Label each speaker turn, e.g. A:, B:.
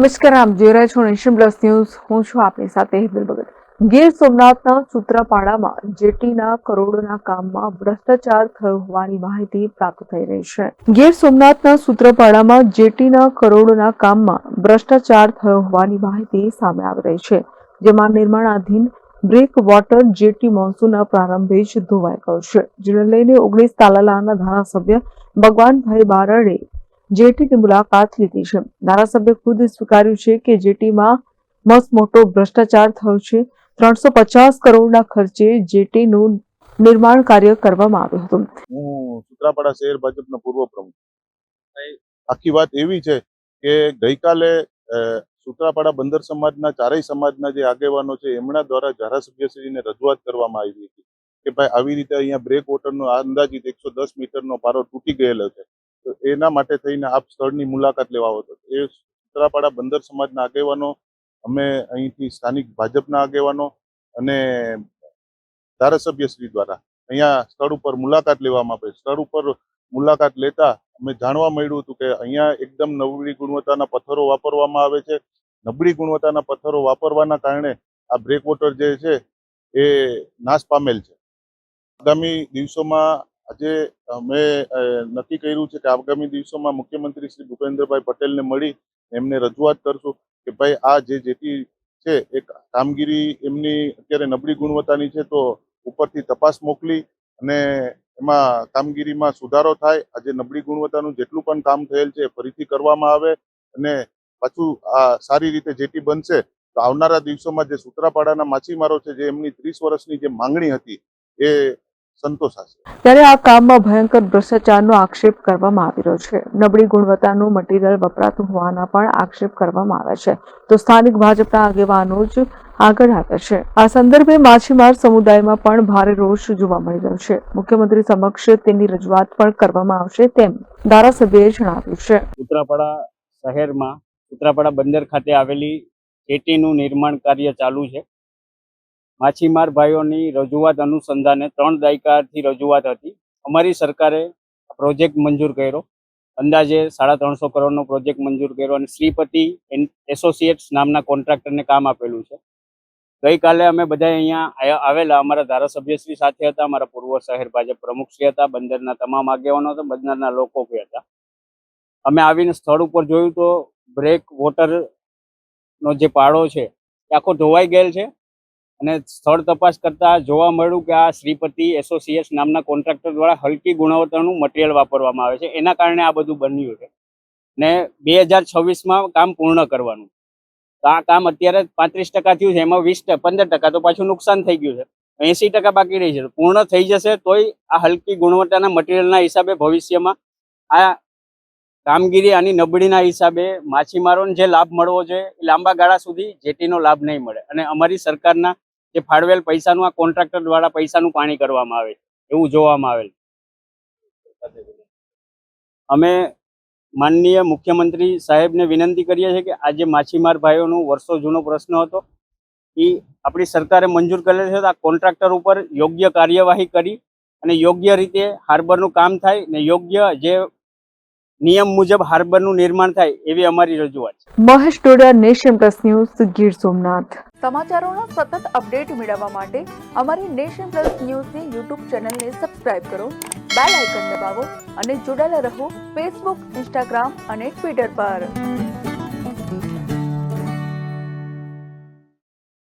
A: નમસ્કાર, આપ જોઈ રહ્યા છો નેશન પ્લસ ન્યૂઝ. હું છું આપની સાથે હેતલ ભગત. ગીર સોમનાથના સૂત્રાપાડામાં જેટીના કરોડોના કામમાં ભ્રષ્ટાચાર થયો હોવાની માહિતી પ્રાપ્ત થઈ રહી છે. ગીર સોમનાથના સૂત્રાપાડામાં જેટીના કરોડોના કામમાં ભ્રષ્ટાચાર થયો હોવાની માહિતી સામે આવી રહી છે, જેમાં નિર્માણાધીન બ્રેક વોટર જેટી મોન્સૂનના પ્રારંભે જ ધોવાઈ ગયો છે. જેને લઈને ઓગણીસ તાલાલાના ધારાસભ્ય ભગવાનભાઈ બારડે જેટીની મુલાકાત લીધી છે. ધારાસભ્ય ખુદ સ્વીકાર્યું છે કે જેટીમાં મસ્ત મોટો ભ્રષ્ટાચાર થયો છે. ત્રણસો પચાસ કરોડના ખર્ચે જેટીનું નિર્માણ કાર્ય કરવામાં આવ્યું હતું.
B: હું સુત્રાપાડા શહેર ભાજપનો પૂર્વ પ્રમુખ. આખી વાત એવી છે કે ગઈકાલે સુત્રાપાડા બંદર સમાજના ચારેય સમાજના જે આગેવાનો છે, એમના દ્વારા ધારાસભ્યશ્રીને રજૂઆત કરવામાં આવી હતી કે ભાઈ, આવી રીતે અહીંયા બ્રેક વોટરનો અંદાજિત એકસો દસ મીટરનો પારો તૂટી ગયેલો છે. તો એના માટે થઈને આપ સ્થળની મુલાકાત લેવા હતો. એ સુત્રાપાડા બંદર સમાજના આગેવાનો, અમે અહીંથી સ્થાનિક ભાજપના આગેવાનો અને ધારાસભ્યશ્રી દ્વારા અહીંયા સ્થળ ઉપર મુલાકાત લેવામાં આવે સ્થળ ઉપર મુલાકાત લેતા અમે જાણવા મળ્યું હતું કે અહીંયા એકદમ નબળી ગુણવત્તાના પથ્થરો વાપરવામાં આવે છે. નબળી ગુણવત્તાના પથ્થરો વાપરવાના કારણે આ બ્રેક વોટર જે છે એ નાશ પામેલ છે. આગામી દિવસોમાં આજે અમે નક્કી કર્યું છે કે આગામી દિવસોમાં મુખ્યમંત્રી શ્રી ભૂપેન્દ્રભાઈ પટેલને મળી એમને રજૂઆત કરશું કે ભાઈ આ જે જેટી છે એ કામગીરી એમની અત્યારે નબળી ગુણવત્તાની છે તો ઉપરથી તપાસ મોકલી અને એમાં કામગીરીમાં સુધારો થાય. આજે નબળી ગુણવત્તાનું જેટલું પણ કામ થયેલ છે ફરીથી કરવામાં આવે અને પાછું આ સારી રીતે જેટી બનશે તો આવનારા દિવસોમાં જે સુત્રાપાડાના માછીમારો છે જે એમની ત્રીસ વર્ષની જે માંગણી હતી એ સંતોષાશે.
A: ત્યારે આ કામમાં ભયંકર ભ્રષ્ટાચારનો આક્ષેપ કરવામાં આવી રહ્યો છે. નબળી ગુણવત્તાનું મટીરીયલ વપરાતું હોવાના પણ આક્ષેપ કરવામાં આવે છે. તો સ્થાનિક ભાજપના આગેવાનો જ આગળ આવ્યા છે. આ સંદર્ભે માછીમાર સમુદાયમાં પણ ભારે રોષ જોવા મળી રહ્યો છે. મુખ્યમંત્રી સમક્ષ તેની રજૂઆત પણ કરવામાં આવશે તેમ ધારાસભ્યએ જણાવ્યું છે.
C: ઉત્તરાપાડા શહેરમાં ઉત્તરાપાડા બંદર ખાતે આવેલી જેટીનું નિર્માણ કાર્ય ચાલુ છે. માછીમાર ભાઈઓની રજૂઆત અનુસંધાને ત્રણ દાયકાથી રજૂઆત હતી. અમારી સરકારે પ્રોજેક્ટ મંજૂર કર્યો. અંદાજે સાડા ત્રણસો કરોડનો પ્રોજેક્ટ મંજૂર કર્યો અને શ્રીપતિ એસોસિએટ્સ નામના કોન્ટ્રાક્ટરને કામ આપેલું છે. ગઈકાલે અમે બધા અહીંયા આવેલા અમારા ધારાસભ્યશ્રી સાથે હતા, અમારા પૂર્વ શહેર ભાજપ પ્રમુખશ્રી હતા, બંદરના તમામ આગેવાનો હતા, બંદરના લોકો બી હતા. અમે આવીને સ્થળ ઉપર જોયું તો બ્રેક વોટરનો જે પાડો છે એ આખો ધોવાઈ ગયેલ છે. અને સ્થળ તપાસ કરતા જોવા મળ્યું કે આ શ્રીપતિ એસોસિએટ્સ નામના કોન્ટ્રાક્ટર દ્વારા હલકી ગુણવત્તાનું મટીરિયલ વાપરવામાં આવે છે. એના કારણે આ બધું બન્યું છે. ને બે હજાર છવ્વીસમાં કામ પૂર્ણ કરવાનું. તો આ કામ અત્યારે પાંત્રીસ ટકા થયું છે, એમાં વીસ પંદર ટકા તો પાછું નુકસાન થઈ ગયું છે. એસી ટકા બાકી રહી છે. પૂર્ણ થઈ જશે તોય આ હલકી ગુણવત્તાના મટીરિયલના હિસાબે ભવિષ્યમાં આ કામગીરી આની નબળીના હિસાબે માછીમારોને જે લાભ મળવો જોઈએ, એ લાંબા ગાળા સુધી જેટીનો લાભ નહીં મળે. અને અમારી સરકારના જે ફાળવેલ પૈસાનું, આ કોન્ટ્રાક્ટર દ્વારા પૈસાનું પાણી કરવામાં આવે, એવું જોવામાં આવેલ. અમે માનનીય મુખ્યમંત્રી સાહેબને વિનંતી કરીએ છીએ કે આ જે માછીમાર ભાઈઓનો વર્ષો જૂનો પ્રશ્ન હતો એ આપણી સરકારે મંજૂર કરેલ છે તો આ કોન્ટ્રાક્ટર ઉપર યોગ્ય કાર્યવાહી કરી અને યોગ્ય રીતે હાર્બરનું કામ થાય ને યોગ્ય જે નિયમ મુજબ હાર્બરનું નિર્માણ થાય એવી અમારી રજૂઆત
A: Mahesh Doda Nation Plus news Gir Somnath.
D: સમાચારોનો સતત અપડેટ મેળવવા માટે અમારી નેશન પ્લસ ન્યૂઝની યુટ્યુબ ચેનલને સબસ્ક્રાઇબ કરો બેલ આઇકન દબાવો અને જોડાયેલા રહો ફેસબુક ઇન્સ્ટાગ્રામ અને ટ્વિટર પર.